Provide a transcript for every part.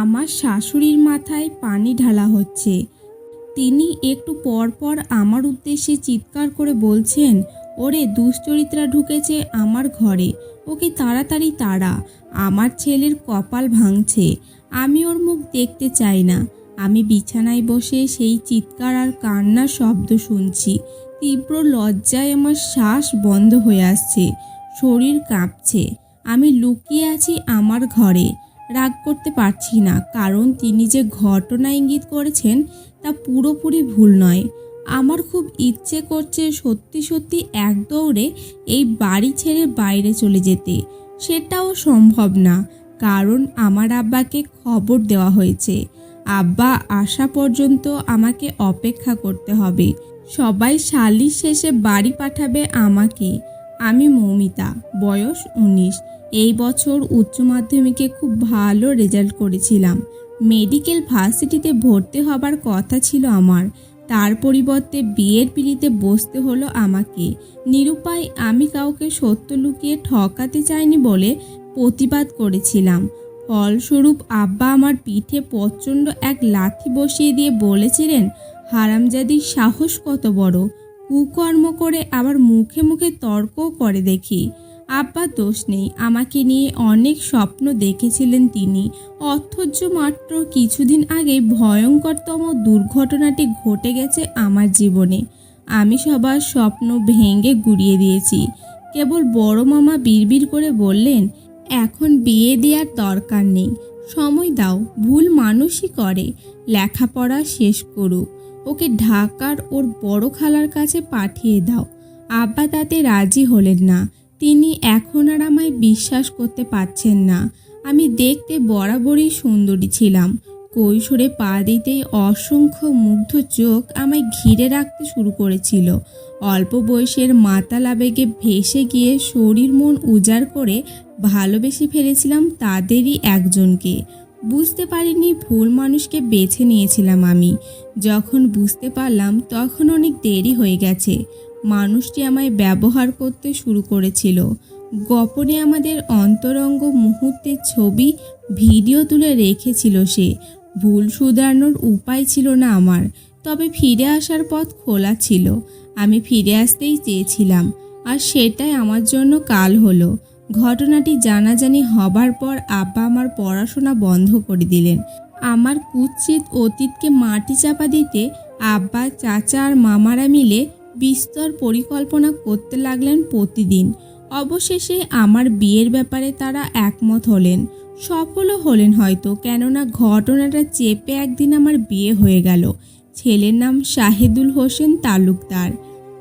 আমার শাশুড়ির মাথায় পানি ঢালা হচ্ছে। তিনি একটু পর পর আমার উদ্দেশ্যে চিৎকার করে বলছেন, ওরে, দুশ্চরিত্রা ঢুকেছে আমার ঘরে। ওকে তাড়াতাড়ি তাড়া। আমার ছেলের কপাল ভাঙছে। আমি ওর মুখ দেখতে চাই না। আমি বিছানায় বসে সেই চিৎকার আর কান্নার শব্দ শুনছি। তীব্র লজ্জায় আমার শ্বাস বন্ধ হয়ে আসছে। শরীর কাঁপছে। আমি লুকিয়ে আছি আমার ঘরে। রাগ করতে পারছি না, কারণ তিনি যে ঘটনা ইঙ্গিত করেছেন তা পুরোপুরি ভুল নয়। আমার খুব ইচ্ছে করছে সত্যি সত্যি এক দৌড়ে এই বাড়ি ছেড়ে বাইরে চলে যেতে। সেটাও সম্ভব না, কারণ আমার আব্বাকে খবর দেওয়া হয়েছে। আব্বা আসা পর্যন্ত আমাকে অপেক্ষা করতে হবে। সবাই সালিশ শেষে বাড়ি পাঠাবে আমাকে। আমি মৌমিতা, বয়স উনিশ। এই বছর উচ্চ মাধ্যমিকে খুব ভালো রেজাল্ট করেছিলাম। মেডিকেল ভার্সিটিতে ভর্তি হবার কথা ছিল আমার। তার পরিবর্তে বিয়ের পিড়িতে বসতে হলো আমাকে। নিরুপায়, আমি কাউকে সত্য লুকিয়ে ঠকাতে চাইনি বলে প্রতিবাদ করেছিলাম। ফলস্বরূপ আব্বা আমার পিঠে প্রচণ্ড এক লাথি বসিয়ে দিয়ে বলেছিলেন, হারামজাদির সাহস কত বড়। কুকর্ম করে আবার মুখে মুখে তর্কও করে দেখি। আব্বা দোষ নেই। আমাকে নিয়ে অনেক স্বপ্ন দেখেছিলেন তিনি। অথচ মাত্র কিছুদিন আগে ভয়ঙ্করতম দুর্ঘটনাটি ঘটে গেছে আমার জীবনে। আমি সবার স্বপ্ন ভেঙে গুড়িয়ে দিয়েছি। কেবল বড় মামা বিড়বিড় করে বললেন, এখন বিয়ে দেওয়ার দরকার নেই। সময় দাও, ভুল মানুষই করে। লেখাপড়া শেষ করুক। ওকে ঢাকার ওর বড় খালার কাছে পাঠিয়ে দাও। আব্বা তাতে রাজি হলেন না। তিনি এখন আর আমায় বিশ্বাস করতে পারছেন না। আমি দেখতে বরাবরই সুন্দরী ছিলাম। কৈশোরে পা দিতেই অসংখ্য মুগ্ধ চোখ আমায় ঘিরে রাখতে শুরু করেছিল। অল্প বয়সের মাতাল আবেগে ভেসে গিয়ে শরীর মন উজাড় করে ভালোবেসে ফেলেছিলাম তাদেরই একজনকে। বুঝতে পারিনি ভুল মানুষকে বেছে নিয়েছিলাম আমি। যখন বুঝতে পারলাম তখন অনেক দেরি হয়ে গেছে। মানুষটি আমায় ব্যবহার করতে শুরু করেছিল। গোপনে আমাদের অন্তরঙ্গ মুহূর্তের ছবি, ভিডিও তুলে রেখেছিল সে। ভুল শুধরানোর উপায় ছিল না আমার, তবে ফিরে আসার পথ খোলা ছিল। আমি ফিরে আসতেই চেয়েছিলাম, আর সেটাই আমার জন্য কাল হলো। ঘটনাটি জানাজানি হবার পর আব্বা আমার পড়াশোনা বন্ধ করে দিলেন। আমার কুৎসিত অতীতকে মাটি চাপা দিতে আব্বা, চাচা আর মামারা মিলে বিস্তর পরিকল্পনা করতে লাগলেন প্রতিদিন। অবশেষে আমার বিয়ের ব্যাপারে তারা একমত হলেন। সফলও হলেন হয়তো, কেননা ঘটনাটা চেপে একদিন আমার বিয়ে হয়ে গেল। ছেলের নাম শাহেদুল হোসেন তালুকদার।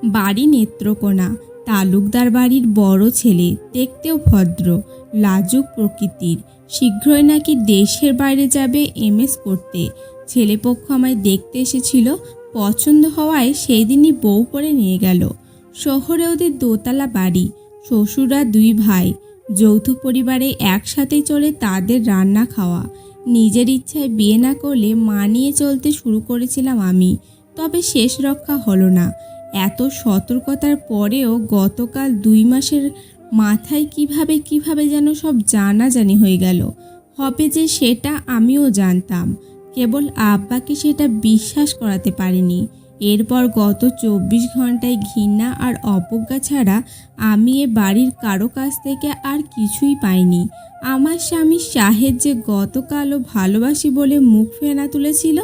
বাড়ি নেত্রকোনা। তালুকদার বাড়ির বড় ছেলে, দেখতেও ভদ্র, লাজুক প্রকৃতির। শীঘ্রই নাকি দেশের বাইরে যাবে এমএস করতে। ছেলেপক্ষ আমায় দেখতে এসেছিল পছন্দ হওয়ায় সেই দিনই বউ করে নিয়ে গেল। শহরে ওদের দোতলা বাড়ি শ্বশুরা দুই ভাই। যৌথ পরিবারে একসাথেই চলে তাদের রান্না খাওয়া। নিজের ইচ্ছায় বিয়ে না করলে মানিয়ে চলতে শুরু করেছিলাম আমি, তবে শেষ রক্ষা হলো না। এত সতর্কতার পরেও গতকাল দুই মাসের মাথায় কীভাবে কীভাবে যেন সব জানাজানি হয়ে গেল। হবে যে সেটা আমিও জানতাম। কেবল আব্বাকে সেটা বিশ্বাস করাতে পারিনি। এরপর গত চব্বিশ ঘন্টায় ঘৃণা আর অবজ্ঞা ছাড়া আমি এ বাড়ির কারও কাছ থেকে আর কিছুই পাইনি। আমার স্বামী শাহেদ যে গতকালও ভালোবাসি বলে মুখ ফেনা তুলেছিল,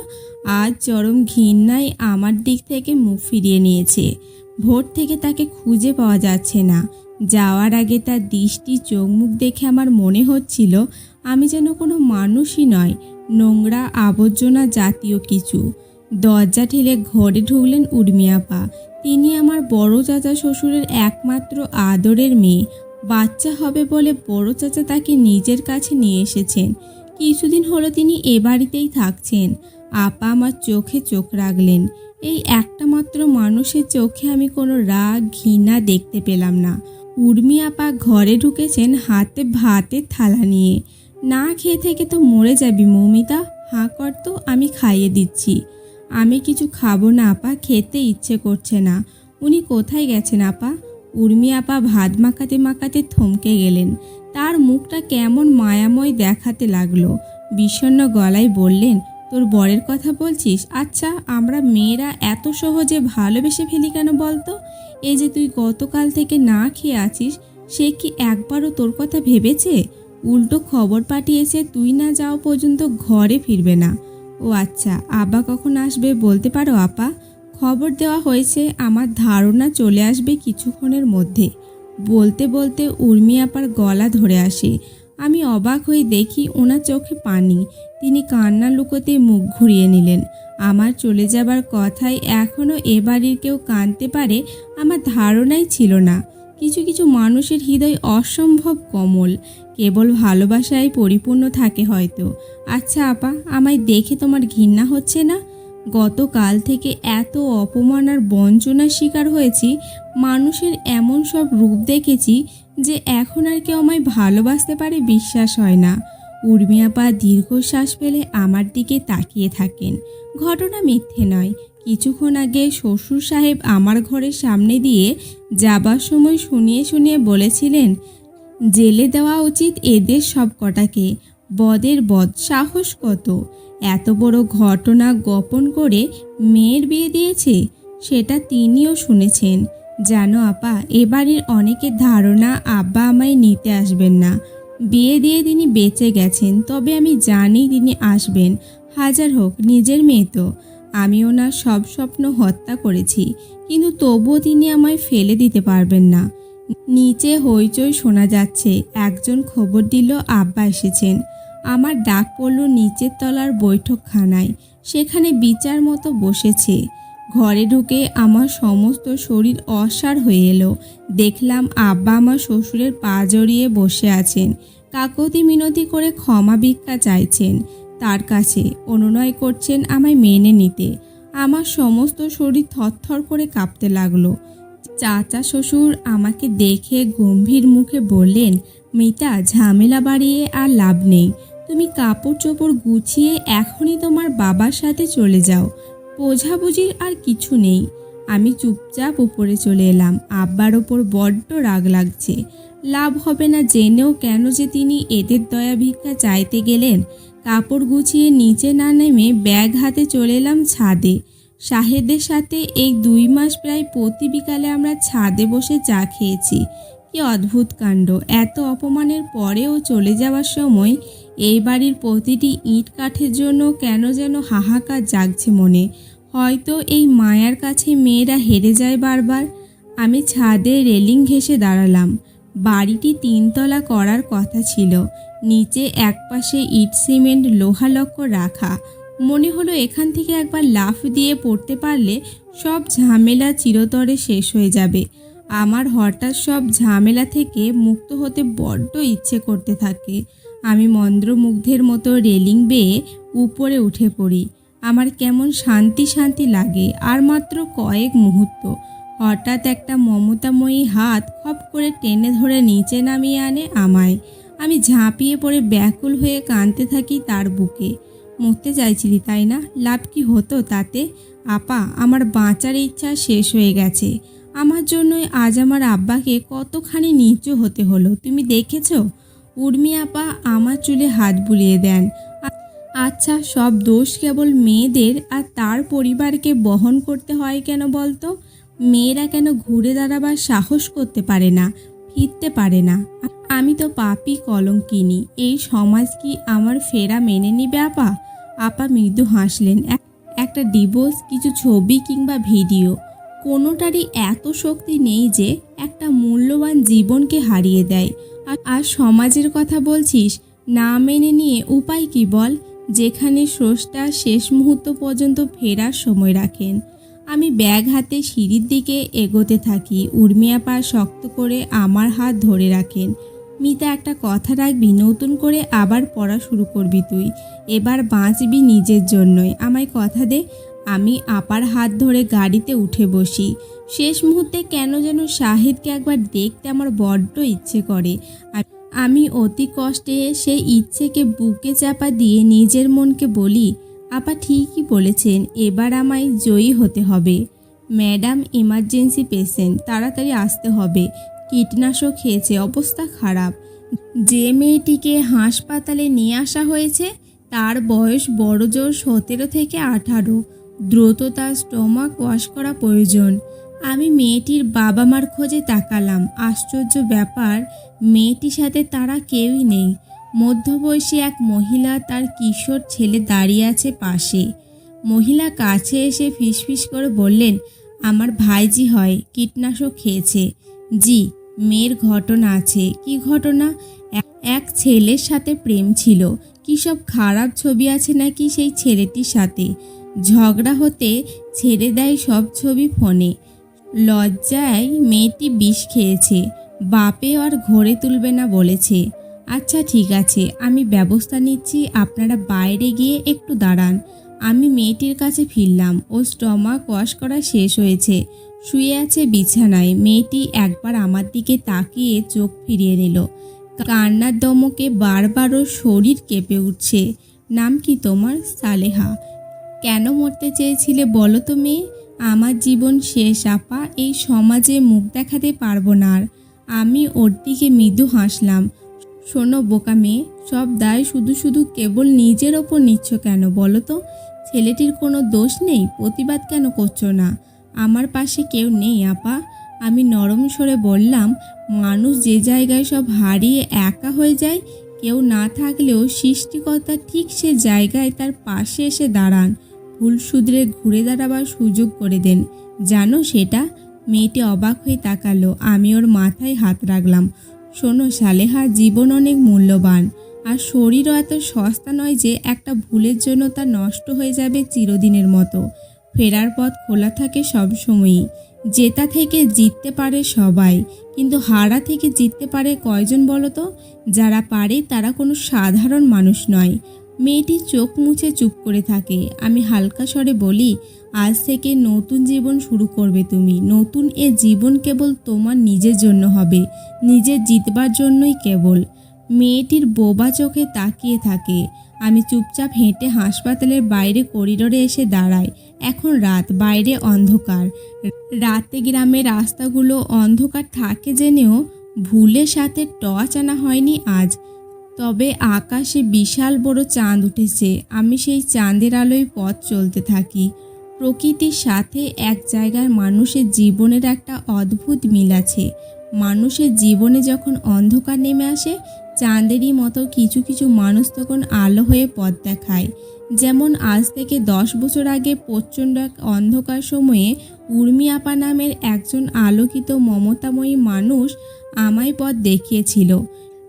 আজ চরম ঘৃণায় আমার দিক থেকে মুখ ফিরিয়ে নিয়েছে। ভোর থেকে তাকে খুঁজে পাওয়া যাচ্ছে না। যাওয়ার আগে তার দৃষ্টি চোখ মুখ দেখে আমার মনে হচ্ছিল আমি যেন কোনো মানুষই নয়, নোংরা আবর্জনা জাতীয় কিছু। দরজা ঠেলে ঘরে ঢুকলেন উর্মিয়াপা তিনি আমার বড় চাচা শ্বশুরের একমাত্র আদরের মেয়ে। বাচ্চা হবে বলে বড় চাচা তাকে নিজের কাছে নিয়ে এসেছেন। কিছুদিন হলো তিনি এ বাড়িতেই থাকছেন। আপা আমার চোখে চোখ রাখলেন। এই একটা মাত্র মানুষের চোখে আমি কোনো রাগ, ঘৃণা দেখতে পেলাম না। উর্মি আপা ঘরে ঢুকেছেন হাতে ভাতের থালা নিয়ে। না খেয়ে থেকে তো মরে যাবি মৌমিতা। হাঁ কর তো, আমি খাইয়ে দিচ্ছি। আমি কিছু খাব না আপা, খেতে ইচ্ছে করছে না। উনি কোথায় গেছেন আপা? উর্মি আপা ভাত মাখাতে মাখাতে থমকে গেলেন। তার মুখটা কেমন মায়াময় দেখাতে লাগল। বিষণ্ণ গলায় বললেন, তোর বরের কথা বলছিস? আচ্ছা আমরা মেয়েরা এত সহজে ভালোবেসে ফেলি কেন বলতো? এই যে তুই গতকাল থেকে না খেয়ে আছিস, সে কি একবারও তোর কথা ভেবেছে? উল্টো খবর পাঠিয়েছে, তুই না যাও পর্যন্ত ঘরে ফিরবে না। ও আচ্ছা আব্বা কখন আসবে বলতে পারো আপা? খবর দেওয়া হয়েছে, আমার ধারণা চলে আসবে কিছুক্ষণের মধ্যে। বলতে বলতে উর্মি আপার গলা ধরে আসে। আমি অবাক হয়ে দেখি ওনার চোখে পানি। তিনি কান্না লুকোতে মুখ ঘুরিয়ে নিলেন। আমার চলে যাবার কথায় এখনও এ বাড়ির কেউ কাঁদতে পারে, আমার ধারণাই ছিল না। কিছু কিছু মানুষের হৃদয় অসম্ভব কোমল। কেবল ভালোবাসায় পরিপূর্ণ থাকে হয়তো। আচ্ছা আপা, আমায় দেখে তোমার ঘৃণা হচ্ছে না? গতকাল থেকে এত অপমান আর বঞ্চনার শিকার হয়েছি, মানুষের এমন সব রূপ দেখেছি যে এখন আর কেউ আমায় ভালোবাসতে পারে বিশ্বাস হয় না। উর্মিয়াপা দীর্ঘশ্বাস ফেলে আমার দিকে তাকিয়ে থাকেন। ঘটনা মিথ্যে নয়। কিছুক্ষণ আগে শ্বশুর সাহেব আমার ঘরের সামনে দিয়ে যাবার সময় শুনিয়ে শুনিয়ে বলেছিলেন, জেলে দেওয়া উচিত এদের সব কটাকে বদের বদ সাহস কত? এত বড় ঘটনা গোপন করে মেয়ের বিয়ে দিয়েছে, সেটা তিনিও শুনেছেন। জানো আপা, এ বাড়ির অনেকের ধারণা আব্বা আমায় নিতে আসবেন না। বিয়ে দিয়ে তিনি বেঁচে গেছেন, তবে আমি জানি তিনি আসবেন। হাজার হোক, নিজের মেয়ে তো। আমি ওনার সব স্বপ্ন হত্যা করেছি, কিন্তু তবুও তিনি আমায় ফেলে দিতে পারবেন না। নিচে হইচই শোনা যাচ্ছে, একজন খবর দিল আব্বা এসেছেন। আমার ডাক পড়ল নিচের তলার বৈঠকখানায়, সেখানে বিচার মতো বসেছে। ঘরে ঢুকে আমার সমস্ত শরীর অসার হয়ে এলো। দেখলাম আব্বা আমার শ্বশুরের পা জড়িয়ে বসে আছেন। কাকতি মিনতি করে ক্ষমা ভিক্ষা চাইছেন। তার কাছে অনুনয় করছেন আমায় মেনে নিতে। আমার সমস্ত শরীর থরথর করে কাঁপতে লাগল। চাচা শ্বশুর আমাকে দেখে গম্ভীর মুখে বললেন, মিতা, ঝামেলা বাড়িয়ে আর লাভ নেই। তুমি কাপড় চোপড় গুছিয়ে এখনই তোমার বাবার সাথে চলে যাও। বোঝাবুঝির আর কিছু নেই আমি চুপচাপ উপরে চলে এলাম। আব্বার ওপর বড্ড রাগ লাগছে। লাভ হবে না জেনেও কেন যে তিনি এদের দয়া ভিক্ষা চাইতে গেলেন? কাপড় গুছিয়ে নিচে না নেমে ব্যাগ হাতে চলে এলাম ছাদে। শাহেদের সাথে এই দুই মাস প্রায় প্রতি বিকালে আমরা ছাদে বসে চা খেয়েছি। কি অদ্ভুত কাণ্ড, এত অপমানের পরেও চলে যাওয়ার সময় এই বাড়ির প্রতিটি ইট কাঠের জন্য কেন যেন হাহাকার জাগছে মনে। হয়তো এই মায়ার কাছে মেয়েরা হেরে যায় বারবার। আমি ছাদে রেলিং ঘেসে দাঁড়ালাম। বাড়িটি তিনতলা করার কথা ছিল। নিচে একপাশে ইট সিমেন্ট লোহা লক্ষ্য রাখা। মনে হলো এখান থেকে একবার লাফ দিয়ে পড়তে পারলে সব ঝামেলা চিরতরে শেষ হয়ে যাবে। আমার হঠাৎ সব ঝামেলা থেকে মুক্ত হতে বড্ড ইচ্ছে করতে থাকে। আমি মন্দ্রমুগ্ধের মতো রেলিং বেয়ে উপরে উঠে পড়ি। আমার কেমন শান্তি শান্তি লাগে, আর মাত্র কয়েক মুহূর্ত। হঠাৎ একটা মমতাময়ী হাত খপ করে টেনে ধরে নিচে নামিয়ে আনে আমায়। আমি ঝাঁপিয়ে পড়ে ব্যাকুল হয়ে কাঁদতে থাকি তার বুকে। মরতে চাইছিলি, তাই না? লাভ কি হতো তাতে? আপা, আমার বাঁচার ইচ্ছা শেষ হয়ে গেছে। আমার জন্যই আজ আমার আব্বাকে কতখানি নিচু হতে হলো, তুমি দেখেছ? উর্মি আপা আমার চুলে হাত বুলিয়ে দেন। আচ্ছা সব দোষ কেবল মেয়েদের আর তার পরিবারকে বহন করতে হয় কেন বলতো? মেয়েরা কেন ঘুরে দাঁড়াবার সাহস করতে পারে না, ফিরতে পারে না। আমি তো পাপি কলঙ্কিনি, এই সমাজ কি আমার ফেরা মেনে নিবে আপা? আপা মৃদু হাসলেন। এক- একটা ডিভোর্স, কিছু ছবি কিংবা ভিডিও। কোনোটারই এত শক্তি নেই যে একটা মূল্যবান জীবনকে হারিয়ে দেয়। আর সমাজের কথা বলছিস, না মেনে নিয়ে উপায় কি বল? যেখানে স্রষ্টা শেষ মুহূর্ত পর্যন্ত ফেরার সময় রাখেন। আমি ব্যাগ হাতে সিঁড়ির দিকে এগোতে থাকি। উর্মিয়া পা শক্ত করে আমার হাত ধরে রাখেন। মিতা একটা কথা রাখবি, নতুন করে আবার পড়া শুরু করবি তুই। এবার বাঁচবি নিজের জন্যই। আমায় কথা দে, আমি আপার হাত ধরে গাড়িতে উঠে বসি। শেষ মুহূর্তে কেন যেন শাহিদকে একবার দেখতে আমার বড্ড ইচ্ছে করে। আমি অতি কষ্টে সেই ইচ্ছেকে বুকে চাপা দিয়ে নিজের মনকে বলি আপা ঠিকই বলেছেন, এবার আমায় জয়ী হতে হবে। ম্যাডাম, ইমার্জেন্সি পেশেন্ট, তাড়াতাড়ি আসতে হবে। কীটনাশক খেয়েছে, অবস্থা খারাপ। যে মেয়েটিকে হাসপাতালে নিয়ে আসা হয়েছে, তার বয়স বড় জোর সতেরো থেকে আঠারো। দ্রুত তার স্টোমাক ওয়াশ করা প্রয়োজন। আমি মেয়েটির বাবা মার খোঁজে তাকালাম। আশ্চর্য ব্যাপার, মেয়েটির সাথে তারা কেউই নেই। মধ্যবয়সী এক মহিলা তার কিশোর ছেলে দাঁড়িয়ে আছে পাশে। মহিলা কাছে এসে ফিসফিস করে বললেন, আমার ভাইজি হয়, কীটনাশক খেয়েছে। জি, মেয়ের ঘটনা আছে। কি ঘটনা? এক- ছেলের সাথে প্রেম ছিল। কি সব খারাপ ছবি আছে নাকি সেই ছেলেটির সাথে? ঝগড়া হতে ছেড়ে দেয় সব ছবি ফোনে। লজ্জায় মেয়েটি বিষ খেয়েছে। বাপে আর ঘরে তুলবে না, বলেছে। আচ্ছা ঠিক আছে। আমি ব্যবস্থা নিচ্ছি, আপনারা বাইরে গিয়ে একটু দাঁড়ান। আমি মেয়েটির কাছে ফিরলাম। ও স্টমাক ওয়াশ করা শেষ হয়েছে। শুয়ে আছে বিছানায়। মেয়েটি একবার আমার দিকে তাকিয়ে চোখ ফিরিয়ে নিল। কান্নার দমকে বারবার ওর শরীর কেঁপে উঠছে। নাম কি তোমার? সালেহা। কেন মরতে চেয়েছিলে বলো তো মেয়ে? আমার জীবন শেষ, আপা। এই সমাজে মুখ দেখাতে পারব না আর। আমি ওর দিকে মৃদু হাসলাম। শোনো বোকা মেয়ে, সব দায় শুধু শুধু কেবল নিজের ওপর নিচ্ছ কেন বলো তো? ছেলেটির কোনো দোষ নেই, প্রতিবাদ কেন করছ না? আমার পাশে কেউ নেই, আপা। আমি নরম সরে বললাম, মানুষ যে জায়গায় সব হারিয়ে একা হয়ে যায়, কেউ না থাকলেও সৃষ্টিকর্তা ঠিক সে জায়গায় তার পাশে এসে দাঁড়ান। ভুল শুধরে ঘুরে দাঁড়াবার সুযোগ করে দেন। জানো সেটা? মেয়েটি অবাক হয়ে তাকালো। আমি ওর মাথায় হাত রাখলাম। শোনো সালেহা জীবন অনেক মূল্যবান, আর শরীরও এত সস্তা নয় যে একটা ভুলের জন্য তা নষ্ট হয়ে যাবে চিরদিনের মতো। ফেরার পথ খোলা থাকে সব সময়ই জেতা থেকে জিততে পারে সবাই, কিন্তু হারা থেকে জিততে পারে কয়জন বলো তো যারা পারে তারা কোনো সাধারণ মানুষ নয়। মেয়েটি চোখ মুছে চুপ করে থাকে। আমি হালকা স্বরে বলি, আজ থেকে নতুন জীবন শুরু করবে তুমি। নতুন এ জীবন কেবল তোমার নিজের জন্য হবে। নিজের জিতবার জন্যই কেবল। মেয়েটির বোবা চোখে তাকিয়ে থাকে। আমি চুপচাপ হেঁটে হাসপাতালের বাইরে করিডোরে এসে দাঁড়াই। এখন রাত, বাইরে অন্ধকার। রাতে গ্রামের রাস্তাগুলো অন্ধকার থাকে জেনেও ভুলের সাথে টর্চ আনা হয়নি আজ। তবে আকাশে বিশাল বড় চাঁদ উঠেছে। আমি সেই চাঁদের আলোয় পথ চলতে থাকি। প্রকৃতির সাথে এক জায়গার মানুষের জীবনের একটা অদ্ভুত মিল আছে। মানুষের জীবনে যখন অন্ধকার নেমে আসে, চাঁদেরই মতো কিছু কিছু মানুষ তখন আলো হয়ে পথ দেখায়। যেমন আজ থেকে দশ বছর আগে প্রচণ্ড এক অন্ধকার সময়ে উর্মি আপা নামের একজন আলোকিত মমতাময়ী মানুষ আমায় পথ দেখিয়েছিল।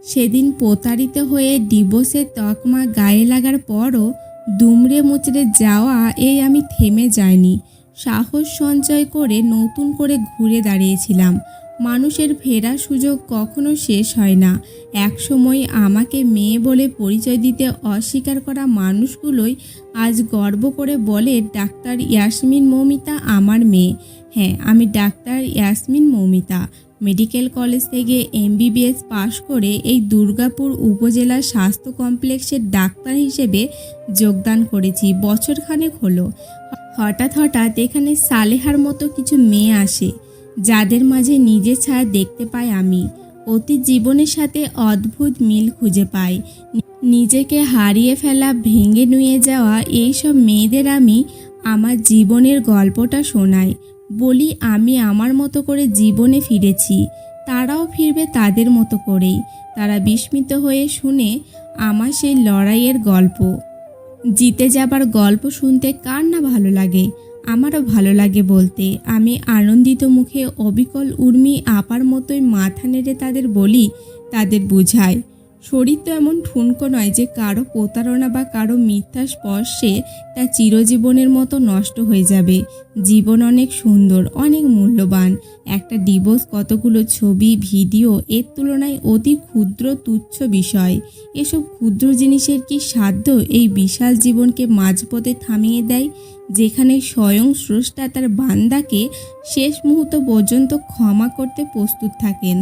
সেদিন প্রতারিত হয়ে ডিভোর্সের তকমা গায়ে লাগার পরও দুমড়ে মুচড়ে যাওয়া এই আমি থেমে যাইনি। সাহস সঞ্চয় করে নতুন করে ঘুরে দাঁড়িয়েছিলাম। মানুষের ফেরার সুযোগ কখনো শেষ হয় না। একসময় আমাকে মেয়ে বলে পরিচয় দিতে অস্বীকার করা মানুষগুলোই আজ গর্ব করে বলে, ডাক্তার ইয়াসমিন মৌমিতা আমার মেয়ে। হ্যাঁ আমি doctor Yasmin Moumita. Medical college থেকে এমবিবিএস পাশ করে এই দুর্গাপুর উপজেলা স্বাস্থ্য কমপ্লেক্সের ডাক্তার হিসেবে যোগদান করেছি। বছরখানেক হলো। হঠাৎ হঠাৎ এখানে সালেহার মতো কিছু মেয়ে আসে, যাদের মাঝে নিজের ছায়া দেখতে পাই আমি। অতীত জীবনের সাথে অদ্ভুত মিল খুঁজে পাই। নিজেকে হারিয়ে ফেলা, ভেঙে নুয়ে যাওয়া, এইসব মেয়েদের আমি আমার জীবনের গল্পটা শোনাই। বলি, আমি আমার মতো করে জীবনে ফিরেছি। তারাও ফিরবে তাদের মতো করেই। তারা বিস্মিত হয়ে শুনে আমার সেই লড়াইয়ের গল্প। জিতে যাবার গল্প শুনতে কার না ভালো লাগে? আমারও ভালো লাগে বলতে। আমি আনন্দিত মুখে অবিকল উর্মি আপার মতোই মাথা নেড়ে তাদের বলি, তাদের বুঝায়। শরীর তো এমন ঠুনকো নয় যে কারও প্রতারণা বা কারও মিথ্যা স্পর্শে তা চিরজীবনের মতো নষ্ট হয়ে যাবে। জীবন অনেক সুন্দর, অনেক মূল্যবান। একটা ডিভোর্স কতগুলো ছবি, ভিডিও, এর তুলনায় অতি ক্ষুদ্র, তুচ্ছ বিষয়। এসব ক্ষুদ্র জিনিসের কি সাধ্য এই বিশাল জীবনকে মাঝপথে থামিয়ে দেয়, যেখানে স্বয়ং স্রষ্টা তার বান্দাকে শেষ মুহূর্ত পর্যন্ত ক্ষমা করতে প্রস্তুত থাকেন?